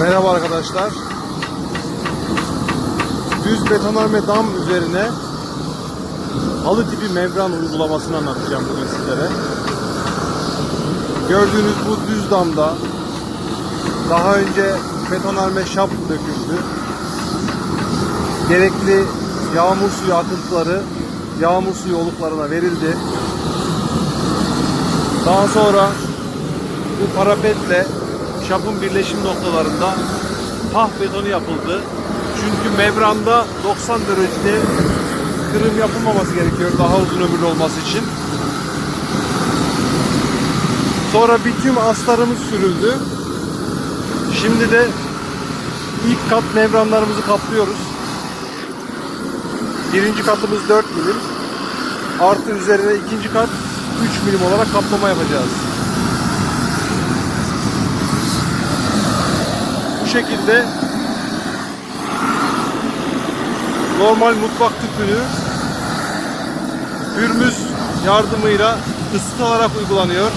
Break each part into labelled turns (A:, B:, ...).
A: Merhaba arkadaşlar. Düz betonarme dam üzerine halı tipi membran uygulamasını anlatacağım bugün sizlere. Gördüğünüz bu düz damda daha önce betonarme şap döküldü. Gerekli yağmur suyu akıntıları yağmur suyu oluklarına verildi. Daha sonra bu parapetle şapın birleşim noktalarında pah betonu yapıldı. Çünkü membranda 90 derecede kırım yapılmaması gerekiyor daha uzun ömürlü olması için. Sonra bitüm astarımız sürüldü. Şimdi de ilk kat membranlarımızı kaplıyoruz. Birinci katımız 4 milim. Artı üzerine ikinci kat 3 milim olarak kaplama yapacağız. Şekilde normal mutfak tüpünü hürmüz yardımıyla ısıtılarak uygulanıyor.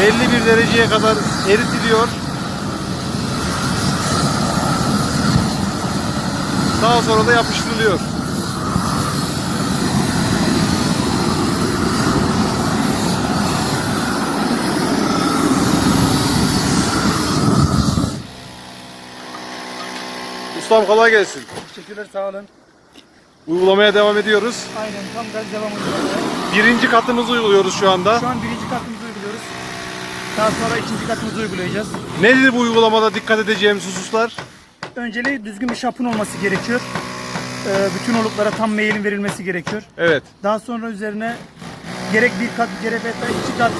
A: Belli bir dereceye kadar eritiliyor. Daha sonra da yapıştırılıyor. Ustam kolay gelsin.
B: Teşekkürler sağ olun.
A: Uygulamaya devam ediyoruz.
B: Aynen tam gaz devam uygulamaya.
A: Birinci katımızı uyguluyoruz şu anda.
B: Şu an birinci katımızı uyguluyoruz. Daha sonra ikinci katımızı uygulayacağız.
A: Nedir bu uygulamada dikkat edeceğimiz hususlar?
B: Önceliği düzgün bir şapın olması gerekiyor. Ee, bütün oluklara tam meyilin verilmesi gerekiyor.
A: Evet.
B: Daha sonra üzerine gerek bir kat gerek hatta iki kat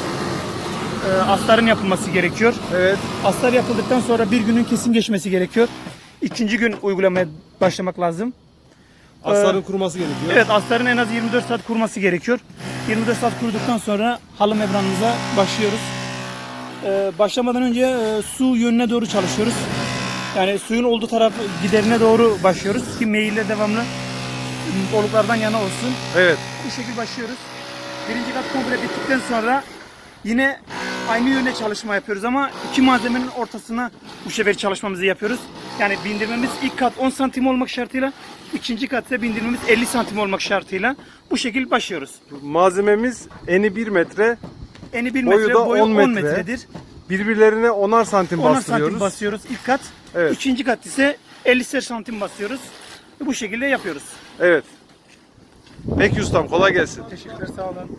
B: e, astarın yapılması gerekiyor.
A: Evet.
B: Astar yapıldıktan sonra bir günün kesin geçmesi gerekiyor. İkinci gün uygulamaya başlamak lazım.
A: Asların kuruması gerekiyor.
B: Evet astarın en az 24 saat kurması gerekiyor. 24 saat kurduktan sonra halı membranımıza başlıyoruz. Ee, başlamadan önce e, su yönüne doğru çalışıyoruz. Yani suyun olduğu taraf giderine doğru başlıyoruz ki meyille devamlı oluklardan yana olsun.
A: Evet.
B: Bu şekilde başlıyoruz. Birinci kat komple bittikten sonra yine aynı yöne çalışma yapıyoruz ama iki malzemenin ortasına bu sefer çalışmamızı yapıyoruz. Yani bindirmemiz ilk kat 10 santim olmak şartıyla ikinci kat ise bindirmemiz 50 santim olmak şartıyla bu şekilde başlıyoruz.
A: Malzememiz eni 1 metre,
B: Eni 1
A: Boyu
B: metre,
A: da
B: boyu
A: 10
B: 10,
A: metre.
B: metredir.
A: birbirlerine 10'ar santim
B: 10
A: bastırıyoruz.
B: santim basıyoruz ilk kat.
A: Evet.
B: İkinci kat ise 50 santim basıyoruz. Bu şekilde yapıyoruz.
A: Evet. Peki ustam kolay gelsin.
B: Teşekkürler sağ olun.